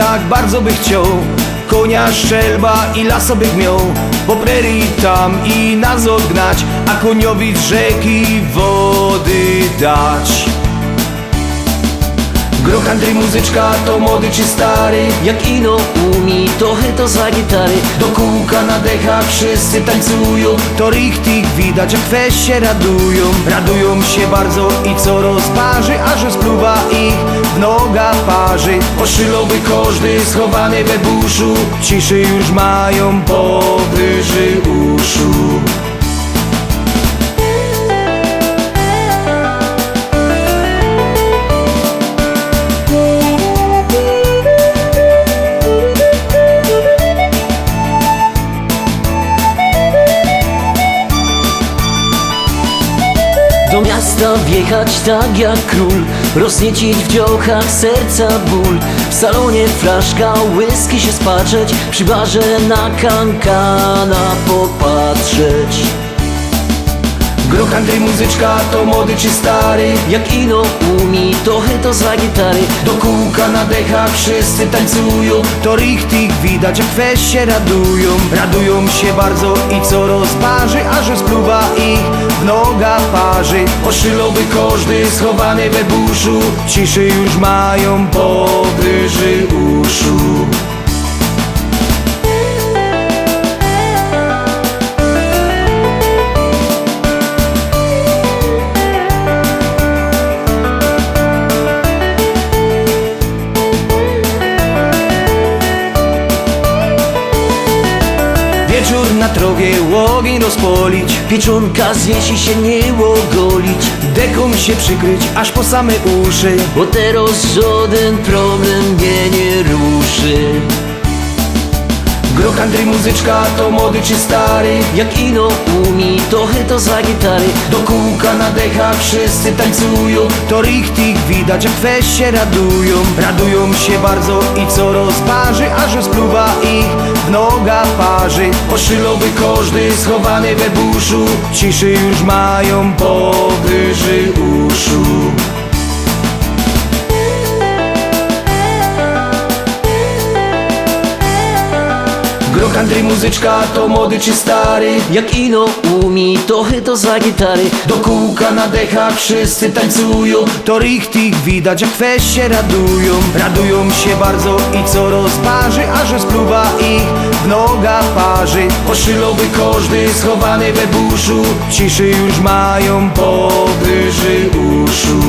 tak bardzo by chciał. Konia szczelba i lasobych miał Po prerii tam i nas odgnać A koniowi z rzeki wody dać. Groch Andrzej muzyczka to młody czy stary? Jak ino umi, to to za gitary. Do kółka na dechach wszyscy tańcują. To richtig widać jak weź się radują. Radują się bardzo i co rozparzy Aż rozpluwa ich w nogach parzy Oszylowy każdy schowany we buszu. Ciszy już mają powyżej Do miasta wjechać tak jak król Rozniecić w dziołchach serca ból. W salonie flaszka whisky się spatrzeć Przy barze na kankana popatrzeć Groch Andrzej muzyczka to młody czy stary? Jak ino umi, to to za gitary. Do kółka na dechach wszyscy tańcują. To richtig widać jak weź się radują. Radują się bardzo i co rozparzy Aż rozpluwa ich w nogach parzy. Oszylowy każdy schowany we buszu. Ciszy już mają powyżej uszu Wieczór na trowie ogień rozpolić. Pieczonka zjeść i się nie ogolić. Deką się przykryć aż po same uszy. Bo teraz żaden problem mnie nie ruszy. Groch muzyczka to młody czy stary? Jak ino umi, to to za gitary. Do kółka na dechach wszyscy tańcują. To richtig widać jak weź się radują. Radują się bardzo i co rozparzy Aż rozpluwa ich parzy Oszylowy każdy schowany we buszu. Ciszy już mają powyżej Andrzej muzyczka to młody czy stary? Jak ino umi, to to za gitary. Do kółka na dechach wszyscy tańcują. To richtig widać jak weź się radują. Radują się bardzo i co rozparzy Aż rozpluwa ich w nogach parzy. Oszylowy każdy schowany we buszu. Ciszy już mają powyżej uszu